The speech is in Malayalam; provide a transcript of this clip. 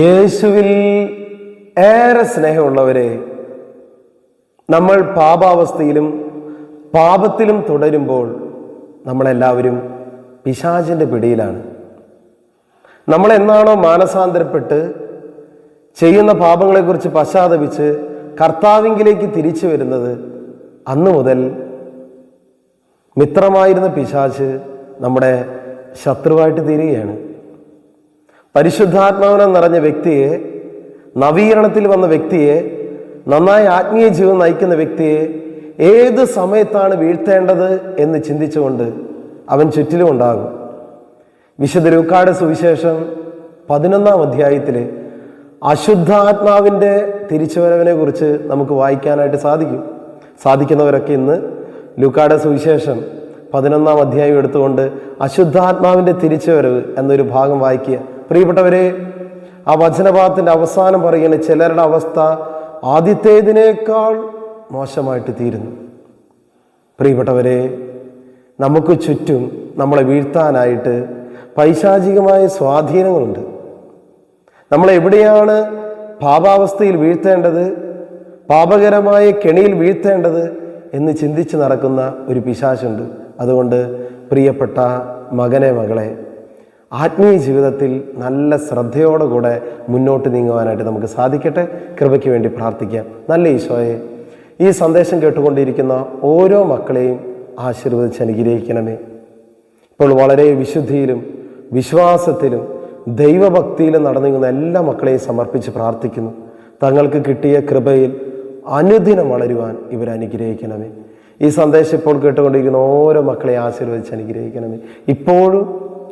യേശുവിൽ ഏറെ സ്നേഹമുള്ളവരെ നമ്മൾ പാപാവസ്ഥയിലും പാപത്തിലും തുടരുമ്പോൾ നമ്മളെല്ലാവരും പിശാചിന്റെ പിടിയിലാണ്. നമ്മൾ എന്നാണോ മാനസാന്തരപ്പെട്ട് ചെയ്യുന്ന പാപങ്ങളെക്കുറിച്ച് പശ്ചാത്തപിച്ച് കർത്താവിങ്കിലേക്ക് തിരിച്ചു വരുന്നത് അന്നു മുതൽ മിത്രമായിരുന്ന പിശാച്ച് നമ്മുടെ ശത്രുവായിട്ട് തീരുകയാണ്. പരിശുദ്ധാത്മാവിനെ നിറഞ്ഞ വ്യക്തിയെ നവീകരണത്തിൽ വന്ന വ്യക്തിയെ നന്നായി ആത്മീയ ജീവിതം നയിക്കുന്ന വ്യക്തിയെ ഏത് സമയത്താണ് വീഴ്ത്തേണ്ടത് എന്ന് ചിന്തിച്ചുകൊണ്ട് അവൻ ചുറ്റിലും ഉണ്ടാകും. വിശുദ്ധ രൂക്കാട് സുവിശേഷം പതിനൊന്നാം അധ്യായത്തിൽ അശുദ്ധാത്മാവിന്റെ തിരിച്ചുവരവിനെ കുറിച്ച് നമുക്ക് വായിക്കാനായിട്ട് സാധിക്കും. സാധിക്കുന്നവരൊക്കെ ഇന്ന് ലൂക്കാട് സുവിശേഷം പതിനൊന്നാം അധ്യായം എടുത്തുകൊണ്ട് അശുദ്ധാത്മാവിന്റെ തിരിച്ചുവരവ് എന്നൊരു ഭാഗം വായിക്കുക. പ്രിയപ്പെട്ടവരെ ആ വചനഭാഗത്തിന്റെ അവസാനം പറയുന്ന ചിലരുടെ അവസ്ഥ ആദ്യത്തേതിനേക്കാൾ മോശമായിട്ട് തീരുന്നു. പ്രിയപ്പെട്ടവരെ നമുക്ക് ചുറ്റും നമ്മളെ വീഴ്ത്താനായിട്ട് പൈശാചികമായ സ്വാധീനങ്ങളുണ്ട്. നമ്മൾ എവിടെയാണ് പാപാവസ്ഥയിൽ വീഴ്ത്തേണ്ടത് പാപകരമായ കെണിയിൽ വീഴ്ത്തേണ്ടത് എന്ന് ചിന്തിച്ച് നടക്കുന്ന ഒരു പിശാശുണ്ട് അതുകൊണ്ട് പ്രിയപ്പെട്ട മകനെ മകളെ ആത്മീയ ജീവിതത്തിൽ നല്ല ശ്രദ്ധയോടുകൂടെ മുന്നോട്ട് നീങ്ങുവാനായിട്ട് നമുക്ക് സാധിക്കട്ടെ. കൃപയ്ക്ക് വേണ്ടി പ്രാർത്ഥിക്കാം. നല്ല ഈശോയെ ഈ സന്ദേശം കേട്ടുകൊണ്ടിരിക്കുന്ന ഓരോ മക്കളെയും ആശീർവദിച്ച് അനുഗ്രഹിക്കണമേ. ഇപ്പോൾ വളരെ വിശുദ്ധിയിലും വിശ്വാസത്തിലും ദൈവഭക്തിയിലും നടന്നിരുന്ന എല്ലാ മക്കളെയും സമർപ്പിച്ച് പ്രാർത്ഥിക്കുന്നു. തങ്ങൾക്ക് കിട്ടിയ കൃപയിൽ അനുദിനം വളരുവാൻ ഇവർ അനുഗ്രഹിക്കണമേ. ഈ സന്ദേശം ഇപ്പോൾ കേട്ടുകൊണ്ടിരിക്കുന്ന ഓരോ മക്കളെയും ആശീർവദിച്ച് അനുഗ്രഹിക്കണമേ. ഇപ്പോഴും